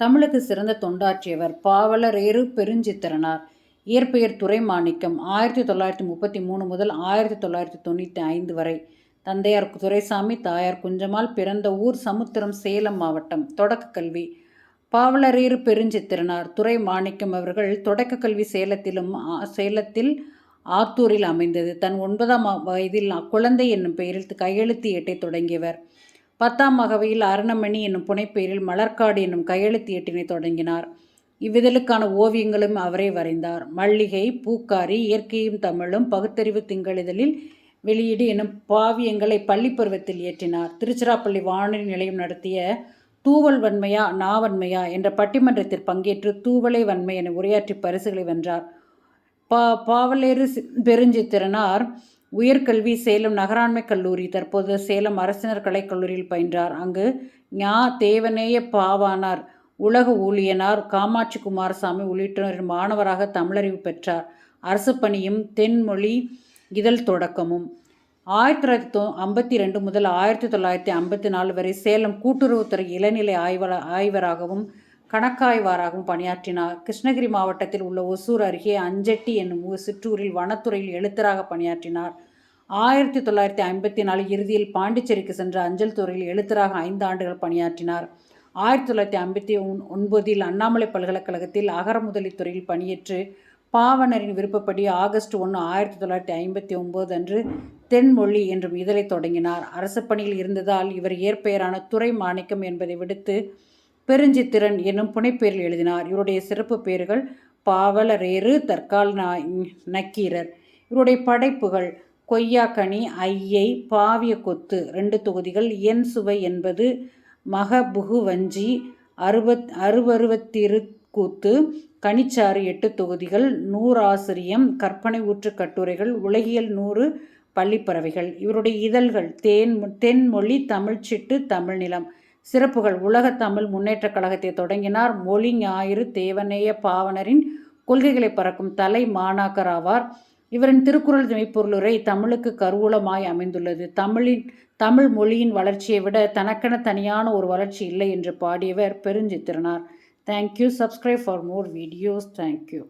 தமிழுக்கு சிறந்த தொண்டாற்றியவர் பாவலர் ஏறு பெருஞ்சித்திரனார். இயற்பெயர் துரைமாணிக்கம் ஆயிரத்தி தொள்ளாயிரத்தி முப்பத்தி மூணு முதல் ஆயிரத்தி தொள்ளாயிரத்தி தொண்ணூற்றி ஐந்து வரை. தந்தையார் துரைசாமி தாயார் குஞ்சமால் பிறந்த ஊர் சமுத்திரம் சேலம் மாவட்டம் தொடக்க கல்வி. பாவலரேறு பெருஞ்சித்திரனார் துறை மாணிக்கம் அவர்கள் தொடக்க கல்வி சேலத்திலும் சேலத்தில் ஆத்தூரில் அமைந்தது. தன் ஒன்பதாம் வயதில் குழந்தை என்னும் பெயரில் கையெழுத்து ஏட்டை தொடங்கியவர். பத்தாம் அகவையில் அருணமணி என்னும் புனைப்பெயரில் மலர்க்காடு என்னும் கையெழுத்து ஏட்டினை தொடங்கினார். இவ்விதழுக்கான ஓவியங்களும் அவரே வரைந்தார். மல்லிகை பூக்காரி இயற்கையும் தமிழும் பகுத்தறிவு திங்களிதழில் வெளியீடு எனும் பாவியங்களை பள்ளி பருவத்தில் இயற்றினார். திருச்சிராப்பள்ளி வானொலி நிலையம் நடத்திய தூவல் வன்மையா நாவன்மையா என்ற பட்டிமன்றத்தில் பங்கேற்று தூவலை வன்மை என உரையாற்றி பரிசுகளை வென்றார். பா பாவலேறு சி- பெருஞ்சித்திரனார். உயர்கல்வி சேலம் நகராண்மை கல்லூரி தற்போது சேலம் அரசினர் கலைக்கல்லூரியில் பயின்றார். அங்கு ஞா. தேவநேய பாவானார் உலக ஊழியனார் காமாட்சி குமாரசாமி உள்ளிட்டோரின் மாணவராக தமிழறிவு பெற்றார். அரசு பணியும் தென்மொழி இதழ் தொடக்கமும். ஆயிரத்தி தொள்ளாயிரத்தி தொ ஐம்பத்தி ரெண்டு முதல் ஆயிரத்தி தொள்ளாயிரத்தி ஐம்பத்தி நாலு வரை சேலம் கூட்டுறவுத்துறை இளநிலை ஆய்வாளர் ஆய்வராகவும் கணக்காய்வாராகவும் பணியாற்றினார். கிருஷ்ணகிரி மாவட்டத்தில் உள்ள ஒசூர் அருகே அஞ்செட்டி என்னும் ஊர் சிற்றூரில் வனத்துறையில் எழுத்தராக பணியாற்றினார். ஆயிரத்தி தொள்ளாயிரத்தி ஐம்பத்தி நாலு இறுதியில் பாண்டிச்சேரிக்கு சென்ற அஞ்சல் துறையில் எழுத்தராக ஐந்து ஆண்டுகள் பணியாற்றினார். ஆயிரத்தி தொள்ளாயிரத்தி ஐம்பத்தி ஒன் ஒன்பதில் அண்ணாமலை பல்கலைக்கழகத்தில் அகரமுதலித் துறையில் பணியேற்று பாவனரின் விருப்பப்படி ஆகஸ்ட் ஒன்று ஆயிரத்தி தொள்ளாயிரத்தி ஐம்பத்தி ஒம்பது அன்று தென்மொழி என்றும் இதழை தொடங்கினார். அரசு பணியில் இருந்ததால் இவர் இயற்பெயரான துறை மாணிக்கம் என்பதை விடுத்து பெருஞ்சித்திரன் என்னும் புனைப்பெயரில் எழுதினார். இவருடைய சிறப்பு பெயர்கள் பாவலரேறு தற்கால் நக்கீரர். இவருடைய படைப்புகள் கொய்யாக்கனி ஐயை பாவிய கொத்து ரெண்டு தொகுதிகள். என் சுவை என்பது மகபுகு வஞ்சி அறுபத் அறுவருவத்திரு கூத்து கனிச்சாறு எட்டு தொகுதிகள் நூறாசிரியம் கற்பனை ஊற்று கட்டுரைகள் உலகியல் நூறு பள்ளிப்பறவைகள். இவருடைய இதழ்கள் தேன் தென்மொழி தமிழ்ச்சிட்டு தமிழ் நிலம் சிறப்புகள். உலக தமிழ் முன்னேற்றக் கழகத்தை தொடங்கினார் மொழி ஞாயிறு தேவநேய பாவனரின் கொள்கைகளை பறக்கும் தலை மாணாக்கர் ஆவார். இவரின் திருக்குறள் மெய்ப்பொருளுரை தமிழுக்கு கருவூலமாய் அமைந்துள்ளது. தமிழின் தமிழ் மொழியின் வளர்ச்சியை விட தனக்கென தனியான ஒரு வளர்ச்சி இல்லை என்று பாடியவர் Perunchithiranar. Thank you subscribe for more videos thank you